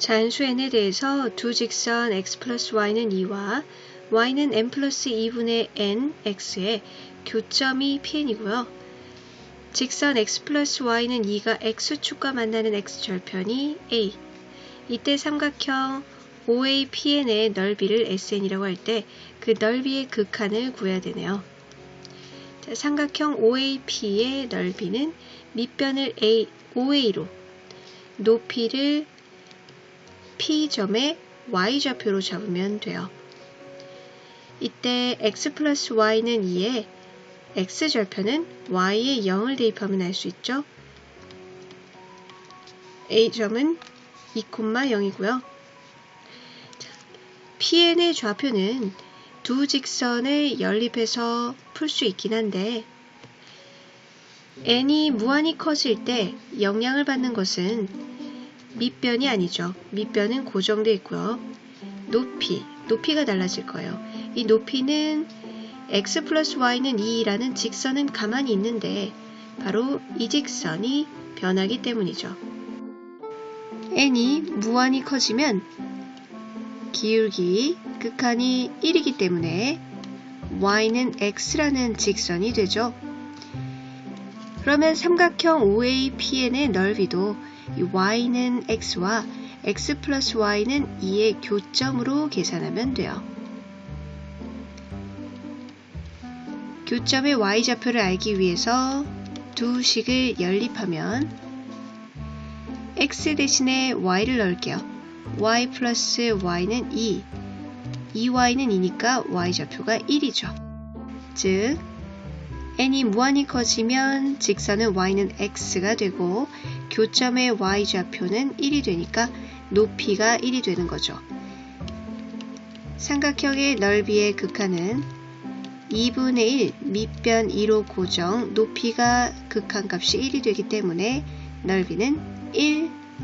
자연수 n에 대해서 두 직선 x 플러스 y는 2와 y는 n 플러스 2분의 n x의 교점이 pn이고요. 직선 x 플러스 y는 2가 x축과 만나는 x절편이 a. 이때 삼각형 OAPN의 넓이를 SN이라고 할 때 그 넓이의 극한을 구해야 되네요. 자, 삼각형 OAP의 넓이는 밑변을 A, OA로 높이를 P점의 Y좌표로 잡으면 돼요. 이때 X 플러스 Y는 2에 X절편은 Y에 0을 대입하면 알 수 있죠. A점은 2,0이고요. PN의 좌표는 두 직선을 연립해서 풀 수 있긴 한데 n이 무한히 커질 때 영향을 받는 것은 밑변이 아니죠. 밑변은 고정되어 있고요. 높이, 높이가 달라질 거예요. 이 높이는 x 플러스 y는 2라는 직선은 가만히 있는데 바로 이 직선이 변하기 때문이죠. n이 무한히 커지면 기울기 극한이 1이기 때문에 y는 x라는 직선이 되죠. 그러면 삼각형 OAPN의 넓이도 이 y는 x와 x 플러스 y는 2의 교점으로 계산하면 돼요. 교점의 y좌표를 알기 위해서 두 식을 연립하면 x 대신에 y를 넣을게요. y 플러스 y는 2, 2y는 2니까 y좌표가 1이죠. 즉 n이 무한히 커지면 직선은 y는 x가 되고 교점의 y좌표는 1이 되니까 높이가 1이 되는 거죠. 삼각형의 넓이의 극한은 2분의 1 밑변 2로 고정 높이가 극한값이 1이 되기 때문에 넓이는 1